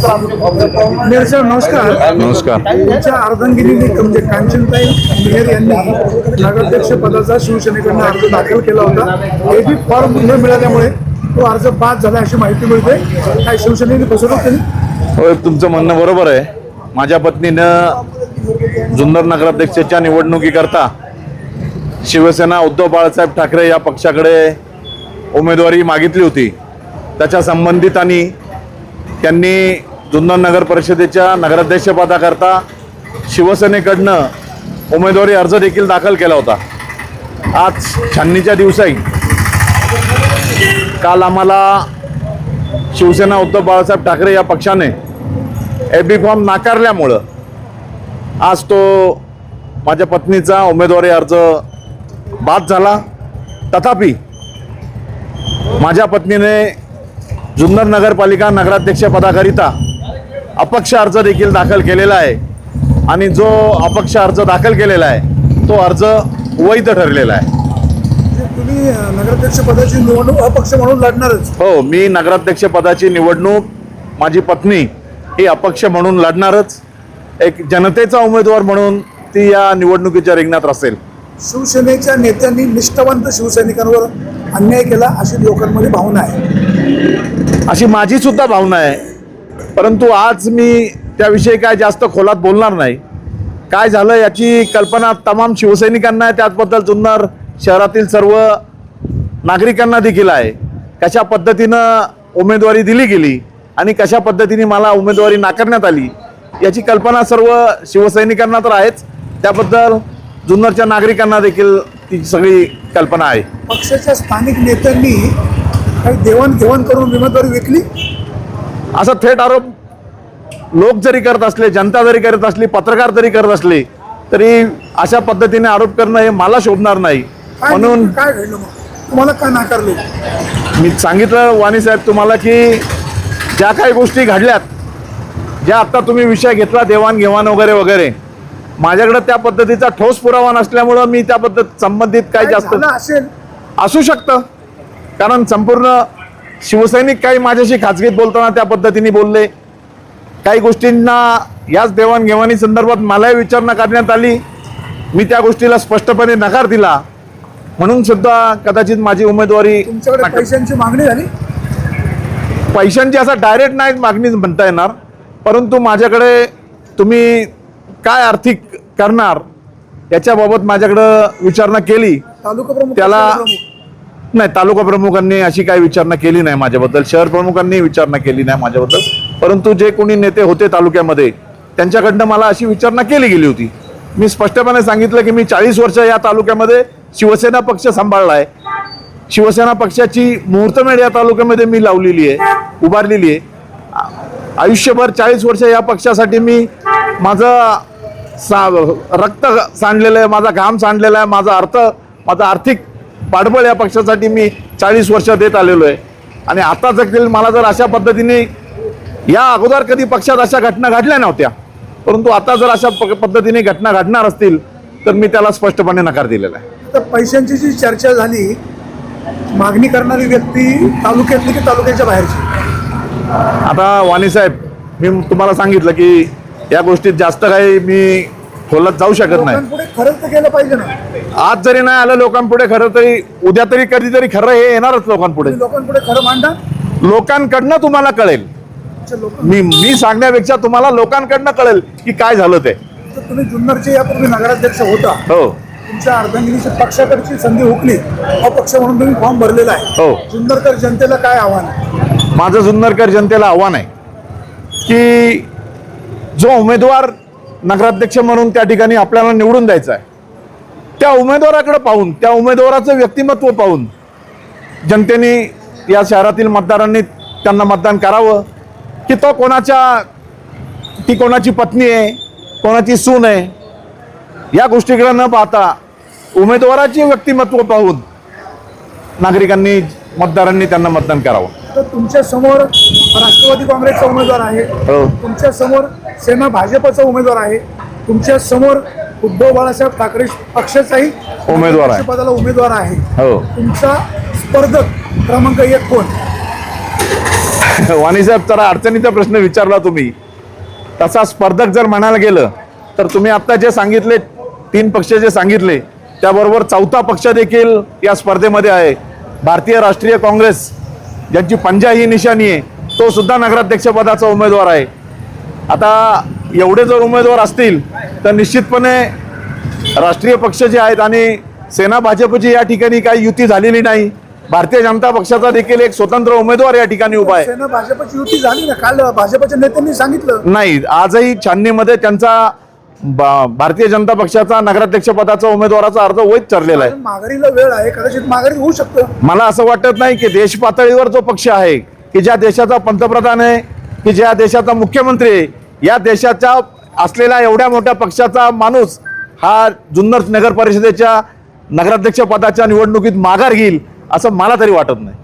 साहेब नमस्कार. नमस्कार. तुमच्या अर्धांगिनीने म्हणजे कांचनताई मेयर यांनी नगराध्यक्ष पदाचा शिवसेनेकडनं अर्ज दाखल केला होता. हे बी फॉर्म न मिळाल्यामुळे तो अर्ज बाद झाला अशी माहिती मिळते. काय शिवसेनेने फसवणूक केली होय तुमचं म्हणणं बरोबर आहे. माझ्या पत्नीनं जुन्नर नगराध्यक्षाच्या निवडणुकीकरता शिवसेना उद्धव बाळासाहेब ठाकरे या पक्षाकडे उमेदवारी मागितली होती. त्याच्या संबंधितांनी त्यांनी जुन्नर नगर परिषदेच्या नगराध्यक्षपदाकरता शिवसेनेकडनं उमेदवारी अर्ज देखील दाखल केला होता. आज छाननीच्या दिवसाही काल आम्हाला शिवसेना उद्धव बाळासाहेब ठाकरे या पक्षाने ए बी फॉर्म नाकारल्यामुळं आज तो माझ्या पत्नीचा उमेदवारी अर्ज बाद झाला. तथापि माझ्या पत्नीने जुन्नर नगरपालिका नगराध्यक्ष पदाकरिता अपक्ष अर्ज देखील दाखल केलेला आहे. आणि जो अपक्ष अर्ज दाखल केलेला आहे तो अर्ज वैध ठरलेला आहे. तुम्ही अं, नगराध्यक्ष पदाची निवडणूक अपक्ष म्हणून लढणारच. हो मी नगराध्यक्ष पदाची निवडणूक माझी पत्नी ही अपक्ष म्हणून लढणारच. एक जनतेचा उमेदवार म्हणून ती या निवडणुकीच्या रिंगणात असेल. शिवसेनेच्या नेत्यांनी निष्ठावंत शिवसैनिकांवर अन्याय केला अशी लोकांमध्ये भावना आहे. अशी माझी सुद्धा भावना आहे. परंतु आज मी त्याविषयी काय जास्त खोलात बोलणार नाही. काय झालं याची कल्पना तमाम शिवसैनिकांना आहे त्याचबद्दल जुन्नर शहरातील सर्व नागरिकांना देखील आहे. कशा पद्धतीनं उमेदवारी दिली गेली आणि कशा पद्धतीने मला उमेदवारी नाकारण्यात आली याची कल्पना सर्व शिवसैनिकांना तर आहेच. त्याबद्दल जुन्नरच्या नागरिकांना देखील ती सगळी कल्पना आहे. पक्षाच्या स्थानिक नेत्यांनी काही देवाणघेवाण करून उमेदवारी विकली? असा थेट आरोप लोक जरी करत असले जनता जरी करत असली पत्रकार जरी करत असले तरी अशा पद्धतीने आरोप करणं हे मला शोभणार नाही. म्हणून काय घडलं मग? तुम्हाला का नाकारले? मी सांगितलं वाणी साहेब तुम्हाला की ज्या काही गोष्टी घडल्यात ज्या आत्ता तुम्ही विषय घेतला देवाणघेवाण वगैरे वगैरे माझ्याकडे त्या पद्धतीचा ठोस पुरावा नसल्यामुळं मी त्या पद्धत संबंधित काही जास्त असेल? असू शकतं. कारण संपूर्ण शिवसैनिक काही माझ्याशी खाजगीत बोलताना त्या पद्धतीने बोलले. काही गोष्टींना याच देवाणघेवाणी संदर्भात मलाही विचारणा करण्यात आली. मी त्या गोष्टीला स्पष्टपणे नकार दिला. म्हणून सुद्धा कदाचित माझी उमेदवारी तुमच्याकडे पैशांची मागणी झाली? पैशांची असं डायरेक्ट नाही मागणी म्हणता येणार. परंतु माझ्याकडे तुम्ही काय आर्थिक करणार याच्याबाबत माझ्याकडं विचारणा केली. तालुका प्रमुख त्याला-. नाही तालुका प्रमुखांनी अशी काही विचारणा केली नाही माझ्याबद्दल शहर प्रमुखांनी विचारणा केली नाही माझ्याबद्दल. परंतु जे कोणी नेते होते तालुक्यामध्ये त्यांच्याकडनं मला अशी विचारणा केली गेली होती. मी स्पष्टपणे सांगितलं की मी चाळीस वर्ष या तालुक्यामध्ये शिवसेना पक्ष सांभाळला आहे शिवसेना पक्षाची मुहूर्तमेढ या तालुक्यामध्ये मी लावलेली आहे उभारलेली आहे. आयुष्यभर चाळीस वर्ष या पक्षासाठी मी माझं सा रक्त सांडलेलं आहे माझा घाम सांडलेला आहे माझा अर्थ माझा आर्थिक पाठबळ या पक्षासाठी मी चाळीस वर्ष देत आलेलो आहे. आणि आता देखील मला जर अशा पद्धतीने या अगोदर कधी पक्षात अशा घटना घडल्या नव्हत्या परंतु आता जर अशा प- पद्धतीने घटना घडणार असतील तर मी त्याला स्पष्टपणे नकार दिलेला आहे. आता पैशांची जी चर्चा झाली मागणी करणारी व्यक्ती तालुक्यातली की तालुक्याच्या बाहेरची? आता वाणी साहेब मी तुम्हाला सांगितलं की या गोष्टीत जास्त काही मी खोलात जाऊ शकत नाही. खरंच केलं पाहिजे ना. आज जरी नाही आलं लोकांपुढे खरं तरी उद्या तरी कधीतरी खरं हे येणारच लोकांपुढे. लोकांपुढे खरं मांडा. लोकांकडनं तुम्हाला कळेल. मी मी सांगण्यापेक्षा तुम्हाला लोकांकडनं कळेल की काय झालं ते. तुम्ही जुन्नरचे यापूर्वी नगराध्यक्ष होता. हो. तुमच्या अर्धांगिनीची पक्षाकडची संधी हुकली. अपक्ष म्हणून तुम्ही फॉर्म भरलेला आहे. हो. जुन्नरकर जनतेला काय आव्हान आहे? माझं जुन्नरकर जनतेला आव्हान आहे की जो उमेदवार नगराध्यक्ष म्हणून त्या ठिकाणी आपल्याला निवडून द्यायचं आहे. त्या उमेदवाराकडे पाहून त्या उमेदवाराचं व्यक्तिमत्व पाहून जनतेने या शहरातील मतदारांनी त्यांना मतदान करावं. की तो कोणाच्या ती कोणाची पत्नी आहे कोणाची सून आहे या गोष्टीकडे न पाहता उमेदवाराचे व्यक्तिमत्व पाहून नागरिकांनी मतदारांनी त्यांना मतदान करावं. तर तुमच्यासमोर राष्ट्रवादी काँग्रेसचा उमेदवार आहे. हो. तुमच्यासमोर सेना भाजपचा उमेदवार आहे. तुमच्यासमोर उद्धव बाळासाहेब ठाकरे पक्षाचाही उमेदवार आहे. पदाला उमेदवार आहे. हो. तुमचा स्पर्धक क्रमांक एक कोण? वाणीसाहेब जरा अडचणीचा प्रश्न विचारला तुम्ही. तसा स्पर्धक जर म्हणायला गेलं तर तुम्ही आत्ता जे सांगितले तीन पक्ष जे सांगितले त्याबरोबर चौथा पक्ष देखील या स्पर्धेमध्ये आहे. भारतीय राष्ट्रीय काँग्रेस ज्यांची पंजा ही निशाणी आहे तो सुद्धा नगराध्यक्षपदाचा उमेदवार आहे. आता एवढे जर उमेदवार असतील तर निश्चितपणे राष्ट्रीय पक्ष जे आहेत आणि सेना भाजपची या ठिकाणी काही युती झालेली नाही. भारतीय जनता पक्षाचा देखील एक स्वतंत्र उमेदवार या ठिकाणी उभा आहे. सेना भाजपची युती झाली ना? काल भाजपच्या नेत्यांनी सांगितलं. नाही आजही छाननीमध्ये त्यांचा बा- भारतीय जनता पक्षाचा नगराध्यक्ष पदाचा उमेदवाराचा अर्ज वैध ठरलेला आहे. माघारीला वेळ आहे कदाचित माघारी होऊ शकतं. मला असं वाटत नाही की देश पातळीवर जो पक्ष आहे की ज्या देशाचा पंतप्रधान आहे की ज्या देशाचा मुख्यमंत्री आहे या देशाच्या असलेल्या एवढ्या मोठ्या पक्षाचा माणूस हा जुन्नर नगर परिषदेच्या नगराध्यक्ष पदाच्या निवडणुकीत माघार घेईल असं मला तरी वाटत नाही.